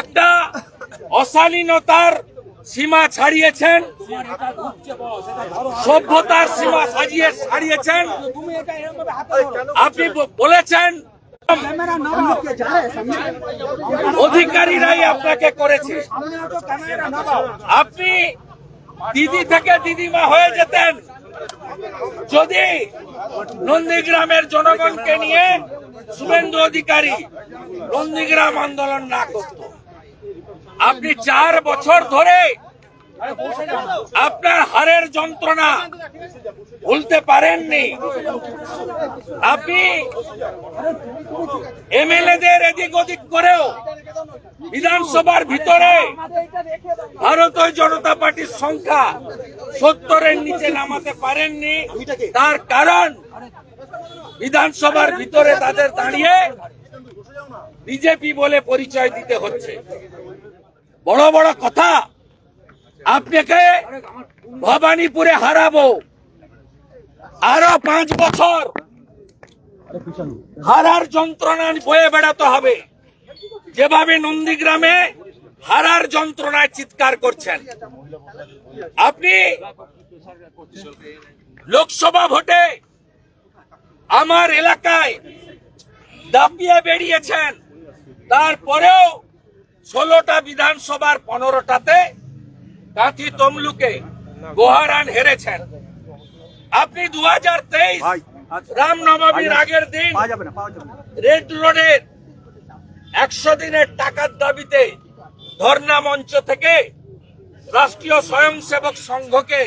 একটা অশালীনতার সীমা ছাড়িয়েছেন। সভ্যতার সীমা সাজিয়ে ছাড়িয়েছেন। আপনি বলেছেন অধিকারীরাই আপনাকে করেছে। আপনি দিদি থেকে দিদিমা হয়ে যেতেন। যদি নন্দীগ্রামের জনগণকে নিয়ে শুভেন্দু অধিকারী নন্দীগ্রাম আন্দোলন না করত। আপনি চার বছর ধরে আপনার হারের যন্ত্রণা ভুলতে পারেননি। আপনি এমএলএদের এদিক ওদিক করেও বিধানসভার ভিতরে ভারতীয় জনতা পার্টির সংখ্যা সত্তরের নিচে নামাতে পারেননি। তার কারণ বিধানসভার ভিতরে তাদের দাঁড়িয়ে বিজেপি বলে পরিচয় দিতে হচ্ছে। বড় বড় কথা আপনাকে ভবানীপুরে হারাবো। আরও পাঁচ বছর হারার যন্ত্রণা বয়ে বেড়াতে হবে। যেভাবে নন্দীগ্রামে হারার যন্ত্রণায় চিৎকার করছেন। আপনি লোকসভা ভোটে আমার এলাকায় দাপিয়ে বেরিয়েছেন। তারপরেও ষোলোটা বিধানসভার পনেরোটাতে কাঁথি তমলুকে গোহারান হেরেছেন। আপনি দু হাজার তেইশ রামনবমীর আগের দিন রেড রোডের একশো দিনের টাকার দাবিতে ধর্ণা মঞ্চ থেকে রাষ্ট্রীয় স্বয়ংসেবক সংঘকে,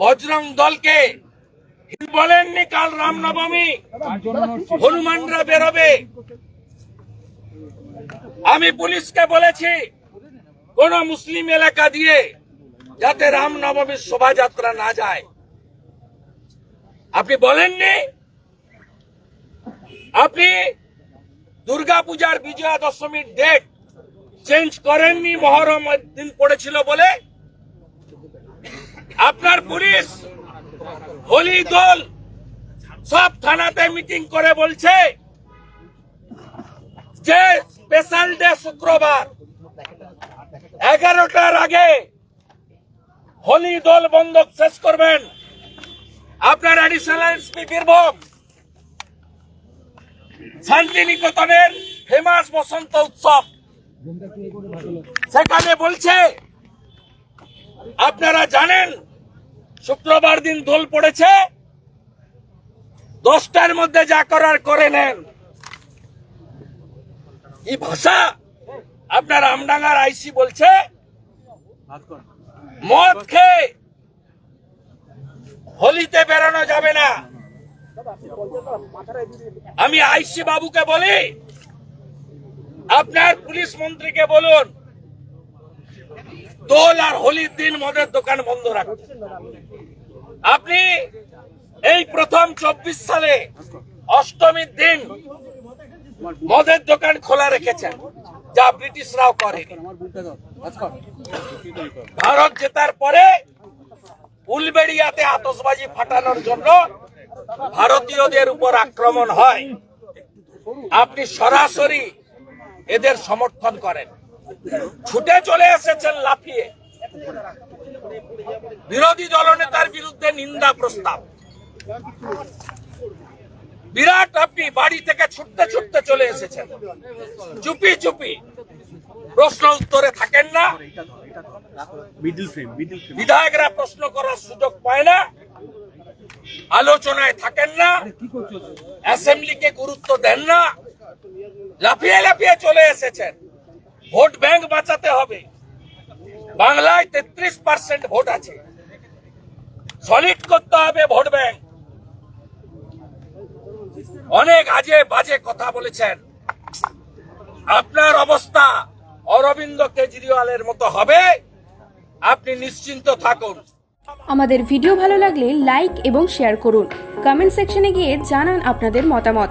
বজরং দলকে বলেননি কাল রামনবমী। হনুমানরা বেরোবে। আমি পুলিশকে বলেছি, কোন মুসলিম এলাকা দিয়ে যাতে রামনবমীর শোভাযাত্রা না যায়। আপনি বলেননি? আপনি দুর্গাপূজার বিজয়া দশমীর ডেট চেঞ্জ করেননি, মহরম দিন পড়েছিল বলে। আপনার পুলিশ, হোলি দল, সব থানাতে মিটিং করে বলছে যে স্পেশাল ডে শুক্রবার। এগারোটার আগে হোলি দল বন্ধক শেষ করবেন। আপনার অ্যাডিশনাল এসপি বীরভূম, শান্তিনিকেতনের ফেমাস বসন্ত উৎসব। সেখানে বলছে, আপনারা জানেন, শুক্রবার দিন দোল পড়েছে, দশটার মধ্যে যা করার করে নেন। এই ভাষা? আপনার আমডাঙ্গার আইসি বলছে, মদ খেয়ে হোলিতে বেরোনো যাবে না। আমি আইসি বাবুকে বলি আপনার পুলিশ মন্ত্রীকে বলুন, দোল আর হোলির দিন মদের দোকান বন্ধ রাখুন। আপনি এই প্রথম চব্বিশ সালে অষ্টমীর দিন মদের দোকান খোলা রেখেছেন, যা ব্রিটিশরাও করে। ভারত জেতার পরে উলবেড়িয়াতে আতসবাজি ফাটানোর জন্য ভারতীয়দের উপর আক্রমণ হয়। আপনি সরাসরি এদের সমর্থন করেন। ছুটে চলে এসেছেন লাফিয়ে। বিরোধী দলনেতার বিরুদ্ধে নিন্দা প্রস্তাব। বিরাট আপনি বাড়ি থেকে ছুটতে ছুটতে চলে এসেছেন। চুপি চুপি। প্রশ্ন উত্তরে থাকেন না। বিধায়করা প্রশ্ন করার সুযোগ পায় না। আলোচনায় থাকেন না। অ্যাসেম্বলিকে গুরুত্ব দেন না। লাফিয়ে লাফিয়ে চলে এসেছেন। ভোট ব্যাংক বাঁচাতে হবে। বাংলায় তেত্রিশ পার্সেন্ট ভোট আছে। সলিড করতে হবে ভোট ব্যাংক। অনেক আজে বাজে কথা বলেছেন। আপনার অবস্থা অরবিন্দ কেজরিওয়ালের মতো হবে। আপনি নিশ্চিন্ত থাকুন। আমাদের ভিডিও ভালো লাগলে লাইক এবং শেয়ার করুন। কমেন্ট সেকশনে গিয়ে জানান আপনাদের মতামত।